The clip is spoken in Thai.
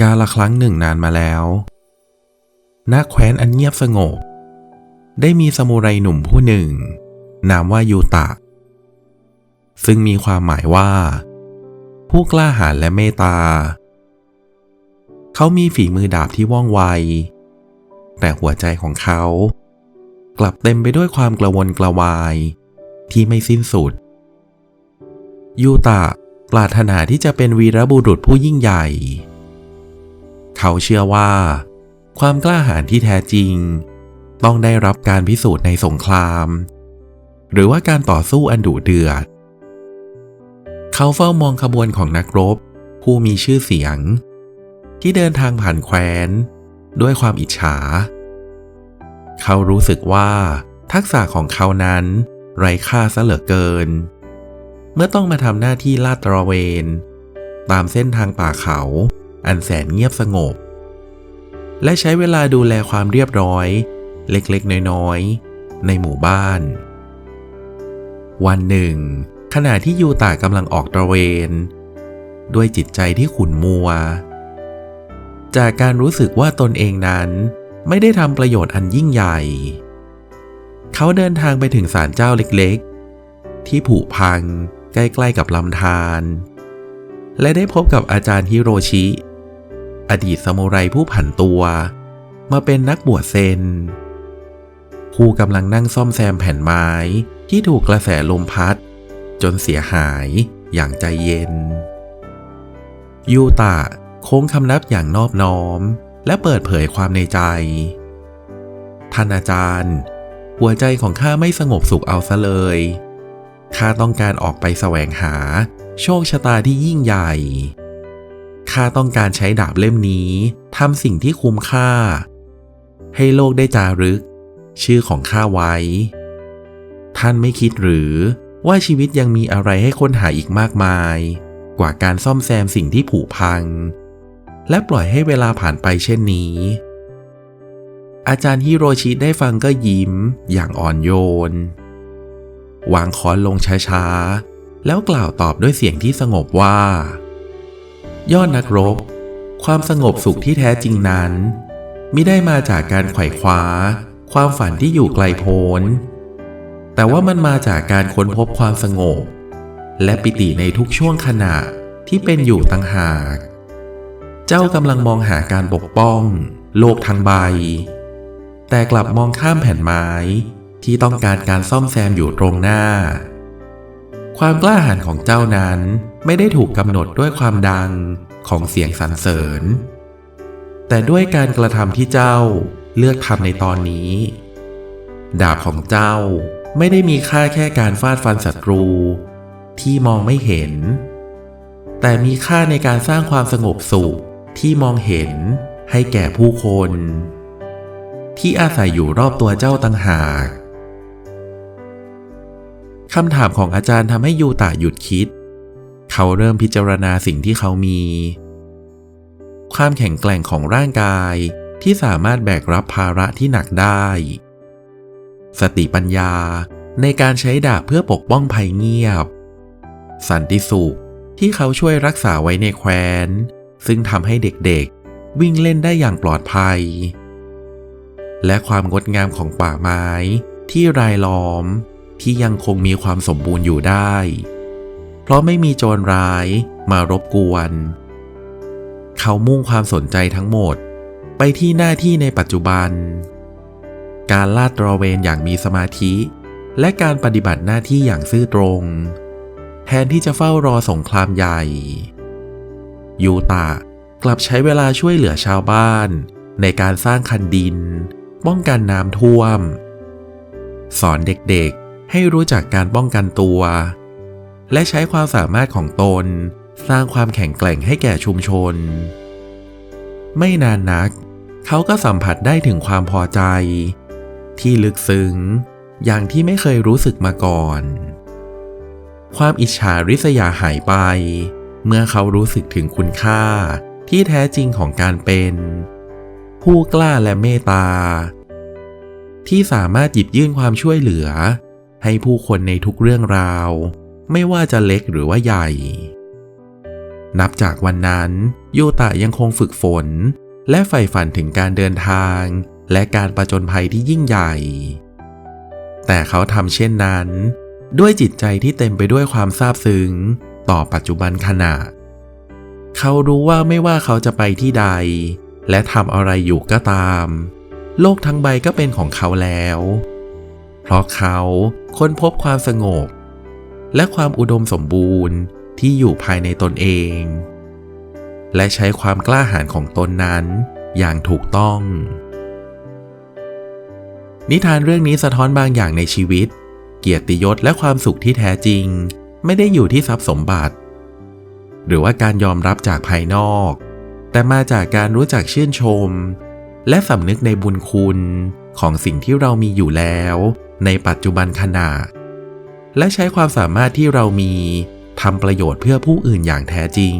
กาละครั้งหนึ่งนานมาแล้ว ณ แคว้นอันเงียบสงบ ได้มีสมุไรหนุ่มผู้หนึ่ง นามว่ายูตะ ซึ่งมีความหมายว่า ผู้กล้าหาญและเมตตา เขามีฝีมือดาบที่ว่องไว แต่หัวใจของเขา กลับเต็มไปด้วยความกระวนกระวายที่ไม่สิ้นสุด ยูตะปรารถนาที่จะเป็นวีรบุรุษผู้ยิ่งใหญ่ เขาเชื่อว่า ความกล้าหาญที่แท้จริง ต้องได้รับการพิสูจน์ในสงคราม หรือว่าการต่อสู้อันดุเดือด เขาเฝ้ามองขบวนของนักรบ ผู้มีชื่อเสียง ที่เดินทางผ่านแคว้น ด้วยความอิจฉา เขารู้สึกว่าทักษะของเขานั้นไร้ค่าซะเหลือเกิน เมื่อต้องมาทำหน้าที่ลาดตระเวน ตามเส้นทางป่าเขา อันแสนเงียบสงบ และใช้เวลาดูแลความเรียบร้อย เล็กๆ น้อยๆ ในหมู่บ้าน วันหนึ่ง ขณะที่ยูตากำลังออกตระเวน ด้วยจิตใจที่ขุ่นมัว จากการรู้สึกว่าตนเองนั้นไม่ได้ทำประโยชน์อันยิ่งใหญ่ เขาเดินทางไปถึงศาลเจ้าเล็กๆ ที่ผุพังใกล้ๆกับลำธารและได้พบกับอาจารย์ฮิโรชิ อดีตซามูไรผู้ผันตัว มาเป็นนักบวชเซนผู้กำลังนั่งซ่อมแซมแผ่นไม้ที่ถูกกระแสลมพัด จนเสียหายอย่างใจเย็น ยูตะโค้งคำนับอย่างนอบน้อม และเปิดเผยความในใจ ท่านอาจารย์ หัวใจของข้าไม่สงบสุขเอาซะเลย ข้าต้องการออกไปแสวงหา โชคชะตาที่ยิ่งใหญ่ ข้าต้องการใช้ดาบเล่มนี้ทำสิ่งที่คุ้มค่า ให้โลกได้จารึก ชื่อของข้าไว้ ท่านไม่คิดหรือว่าชีวิตยังมีอะไรให้ค้นหาอีกมากมาย กว่าการซ่อมแซมสิ่งที่ผุพัง และปล่อยให้เวลาผ่านไปเช่นนี้ อาจารย์ฮิโรชิได้ฟังก็ยิ้มอย่างอ่อนโยน วางค้อนลงช้าๆ แล้วกล่าวตอบด้วยเสียงที่สงบว่า ยอดนักรบ ความสงบสุขที่แท้จริงนั้นมิได้มาจากการไขว่คว้า ความฝันที่อยู่ไกลโพ้น แต่ว่ามันมาจากการค้นพบความสงบ และปิติในทุกช่วงขณะที่เป็นอยู่ต่างหาก เจ้ากำลังมองหาการปกป้อง โลกทั้งใบ แต่กลับมองข้ามแผ่นไม้ที่ต้องการการซ่อมแซมอยู่ตรงหน้า ความกล้าหาญของเจ้านั้น ไม่ได้ถูกกำหนดด้วยความดังของเสียงสรรเสริญ แต่ด้วยการกระทำที่เจ้าเลือกทำในตอนนี้ ดาบของเจ้าไม่ได้มีค่าแค่การฟาดฟันศัตรู ที่มองไม่เห็น แต่มีค่าในการสร้างความสงบสุขที่มองเห็นให้แก่ผู้คน ที่อาศัยอยู่รอบตัวเจ้าต่างหากคำถามของอาจารย์ทำให้ยูตะหยุดคิด เขาเริ่มพิจารณาสิ่งที่เขามี ความแข็งแกร่งของร่างกายที่สามารถแบกรับภาระที่หนักได้ สติปัญญาในการใช้ดาบเพื่อปกป้องภัยเงียบ สันติสุขที่เขาช่วยรักษาไว้ในแคว้น ซึ่งทำให้เด็กๆ วิ่งเล่นได้อย่างปลอดภัย และความงดงามของป่าไม้ที่รายล้อมที่ยังคงมีความสมบูรณ์อยู่ได้ ราะไม่มีโจรร้ายมารบกวน เขามุ่งความสนใจทั้งหมด ไปที่หน้าที่ในปัจจุบัน การลาดตระเวนอย่างมีสมาธิ และการปฏิบัติหน้าที่อย่างซื่อตรง แทนที่จะเฝ้ารอสงครามใหญ่ ยูตะกลับใช้เวลาช่วยเหลือชาวบ้าน ในการสร้างคันดิน ป้องกันน้ำท่วม สอนเด็กๆให้รู้จักการป้องกันตัว และใช้ความสามารถของตน สร้างความแข็งแกร่งให้แก่ชุมชน ไม่นานนัก เขาก็สัมผัสได้ถึงความพอใจ ที่ลึกซึ้ง อย่างที่ไม่เคยรู้สึกมาก่อน ความอิจฉาริษยาหายไป เมื่อเขารู้สึกถึงคุณค่าที่แท้จริงของการเป็น ผู้กล้าและเมตตา ที่สามารถหยิบยื่นความช่วยเหลือ ให้ผู้คนในทุกเรื่องราว ไม่ว่าจะเล็กหรือว่าใหญ่ นับจากวันนั้นยูตะยังคงฝึกฝน และใฝ่ฝันถึงการเดินทาง และการประจนภัยที่ยิ่งใหญ่ แต่เขาทำเช่นนั้น ด้วยจิตใจที่เต็มไปด้วยความซาบซึ้ง ต่อปัจจุบันขณะ เขารู้ว่าไม่ว่าเขาจะไปที่ใด และทำอะไรอยู่ก็ตาม โลกทั้งใบก็เป็นของเขาแล้ว เพราะเขาค้นพบความสงบ และความอุดมสมบูรณ์ที่อยู่ภายในตนเอง และใช้ความกล้าหาญของตนนั้นอย่างถูกต้อง นิทานเรื่องนี้สะท้อนบางอย่างในชีวิต เกียรติยศและความสุขที่แท้จริง ไม่ได้อยู่ที่ทรัพย์สมบัติ หรือว่าการยอมรับจากภายนอก แต่มาจากการรู้จักชื่นชม และสำนึกในบุญคุณของสิ่งที่เรามีอยู่แล้ว ในปัจจุบันขณะ และใช้ความสามารถที่เรามีทำประโยชน์เพื่อผู้อื่นอย่างแท้จริง